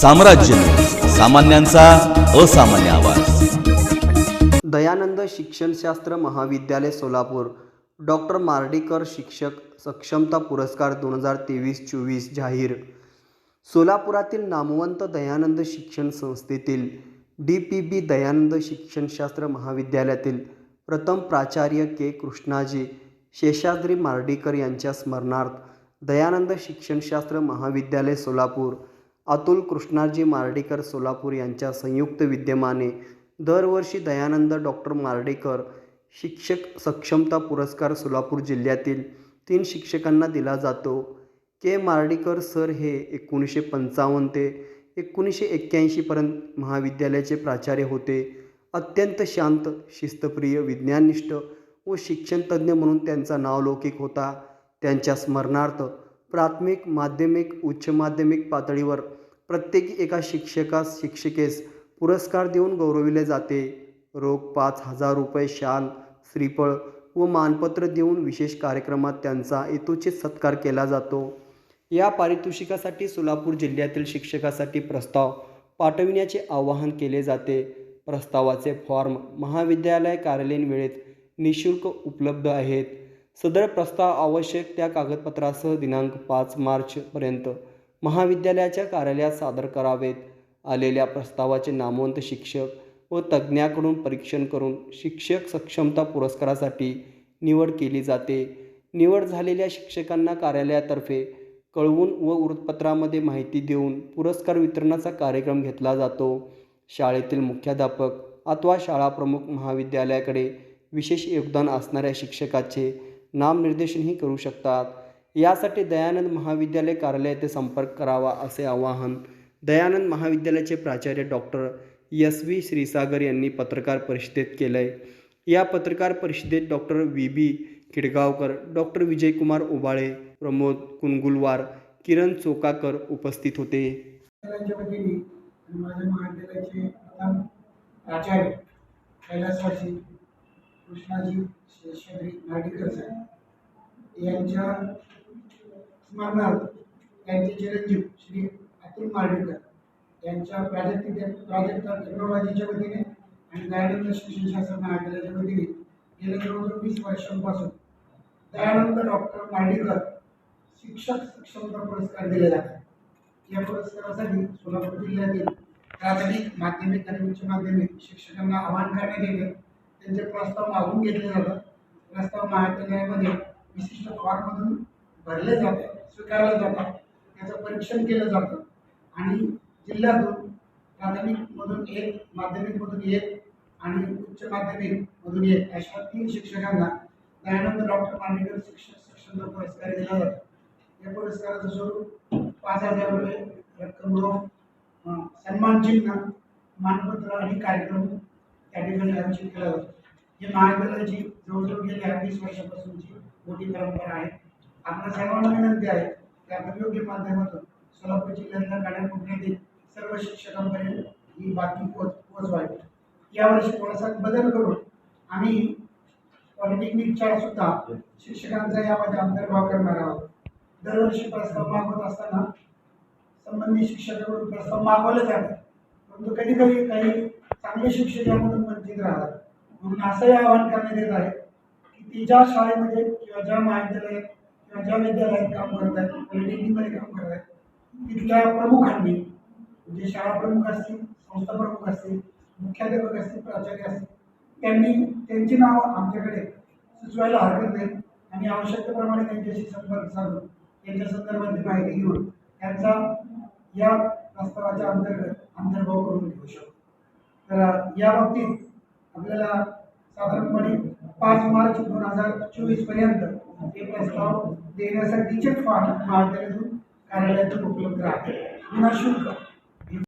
साम्राज्य. सामान्यांचा असामान्य आवाज. दयानंद शिक्षणशास्त्र महाविद्यालय सोलापूर. डॉक्टर मार्डीकर शिक्षक सक्षमता पुरस्कार दोन हजार तेवीस चोवीस जाहीर. सोलापुरातील नामवंत दयानंद शिक्षण संस्थेतील डी पी बी दयानंद शिक्षणशास्त्र महाविद्यालयातील प्रथम प्राचार्य के. कृष्णाजी शेषाद्री मार्डीकर यांच्या स्मरणार्थ दयानंद शिक्षणशास्त्र महाविद्यालय सोलापूर अतुल कृष्णाजी मार्डीकर सोलापूर यांच्या संयुक्त विद्यमाने दरवर्षी दयानंद डॉक्टर मार्डीकर शिक्षक सक्षमता पुरस्कार सोलापूर जिल्ह्यातील तीन शिक्षकांना दिला जातो. के. मार्डीकर सर हे एकोणीसशे पंचावन्न ते एकोणीसशे एक्क्याऐंशीपर्यंत महाविद्यालयाचे प्राचार्य होते. अत्यंत शांत शिस्तप्रिय विज्ञाननिष्ठ व शिक्षणतज्ज्ञ म्हणून त्यांचा नावलौकिक होता. त्यांच्या स्मरणार्थ प्राथमिक माध्यमिक उच्च माध्यमिक पातळीवर प्रत्येकी एका शिक्षकास शिक्षिकेस पुरस्कार देऊन गौरविले जाते. रोख पाच हजार रुपये शाल श्रीफळ व मानपत्र देऊन विशेष कार्यक्रमात त्यांचा यथोचित सत्कार केला जातो. या पारितोषिकासाठी सोलापूर जिल्ह्यातील शिक्षकासाठी प्रस्ताव पाठविण्याचे आवाहन केले जाते. प्रस्तावाचे फॉर्म महाविद्यालय कार्यालयीन वेळेत निशुल्क उपलब्ध आहेत. सदर प्रस्ताव आवश्यक त्या कागदपत्रासह दिनांक पाच मार्चपर्यंत महाविद्यालयाच्या कार्यालयात सादर करावेत. आलेल्या प्रस्तावाचे नामवंत शिक्षक व तज्ज्ञाकडून परीक्षण करून शिक्षक सक्षमता पुरस्कारासाठी निवड केली जाते. निवड झालेल्या शिक्षकांना कार्यालयातर्फे कळवून व वृत्तपत्रामध्ये माहिती देऊन पुरस्कार वितरणाचा कार्यक्रम घेतला जातो. शाळेतील मुख्याध्यापक अथवा शाळाप्रमुख महाविद्यालयाकडे विशेष योगदान असणाऱ्या शिक्षकाचे नामनिर्देशनही करू शकतात. यासाठी दयानंद महाविद्यालय कार्यालय येथे संपर्क करावा असे आवाहन दयानंद महाविद्यालयाचे प्राचार्य डॉक्टर एस व्ही श्रीसागर यांनी पत्रकार परिषदेत केलं आहे या पत्रकार परिषदेत doctor V B Khidgaonkar doctor Vijaykumar Obale Pramod Kungulwar Kiran Chokakar उपस्थित होते. माझ्या महाविद्यालयाचे प्राचार्य कैलासवासी कृष्णाजी शेषाद्री नाटेकर साहेब यांच्या स्मरणार्थ त्यांचे चिरंजीव श्री अतुल मार्डीकर यांच्या प्राजक्तिक प्राजक्ता टेक्नॉलॉजीच्या वतीने आणि दयानंद शिक्षणशास्त्र महाविद्यालयाच्या वतीने गेल्या जवळजवळ वीस वर्षांपासून दयानंद डॉक्टर मार्डीकर शिक्षक सक्षमता पुरस्कार दिले जातात. या पुरस्कारासाठी सोलापूर जिल्ह्यातील प्राथमिक माध्यमिक आणि उच्च माध्यमिक शिक्षकांना आवाहन करण्यात येते. त्यांचे प्रस्ताव मागून घेतले जातात. प्रस्ताव महाविद्यालयामध्ये विशिष्ट फॉर्ममधून भरले जाते स्वीकारले जातात. त्याचं परीक्षण केलं जातं. आणि जिल्ह्यातून प्राथमिकमधून एक माध्यमिकमधून एक आणि उच्च माध्यमिकमधून एक अशा तीन शिक्षकांना दयानंद डॉक्टर मांडेकर शिक्षक शिक्षण पुरस्कार दिला जातो. या पुरस्काराचं स्वरूप पाच हजार रुपये रक्कम रोख सन्मान चिन्ह मानपत्र आणि कार्यक्रम त्या ठिकाणी आयोजित केला हे ही महाविद्यालयाची जवळजवळ गेल्या वीस वर्षापासूनची मोठी परंपरा आहे. आपल्या सर्वांना विनंती आहे की आपण योग्य माध्यमातून सोलापूर जिल्ह्यातल्या काड्याकोपऱ्यातील सर्व शिक्षकांपर्यंत ही बातमी पोच पोचवावी. यावर्षी थोडासा बदल करून आम्ही पॉलिटेक्निकच्या सुद्धा शिक्षकांचा यामध्ये अंतर्भाव करणार आहोत. दरवर्षी प्रस्ताव मागवत असताना संबंधित शिक्षकाकडून प्रस्ताव मागवले जातात. परंतु कधी कधी काही चांगले शिक्षक यामधून वंचित राहतात. म्हणून असंही आवाहन करण्यात येत आहे की ती ज्या शाळेमध्ये किंवा ज्या महाविद्यालयात किंवा ज्या विद्यालयात काम करत आहेत पॉलिटेक्निकमध्ये काम करत आहेत तिथल्या प्रमुखांनी म्हणजे शाळा प्रमुख असतील संस्था प्रमुख असतील मुख्याध्यापक असतील प्राचार्य असतील त्यांनी त्यांची नावं आमच्याकडे सुचवायला हरकत नाही. आणि आवश्यकतेप्रमाणे त्यांच्याशी संपर्क साधून त्यांच्या संदर्भातली माहिती घेऊन त्यांचा या प्रस्तावाच्या अंतर्गत अंतर्भाव करून घेऊ शकतो. तर या बाबतीत आपल्याला साधारणपणे पाच मार्च दोन हजार चोवीसपर्यंत हे प्रस्ताव देण्यासाठीचे फॉर्म महाविद्यालयातून कार्यालयातून उपलब्ध राहते विनाशुल्क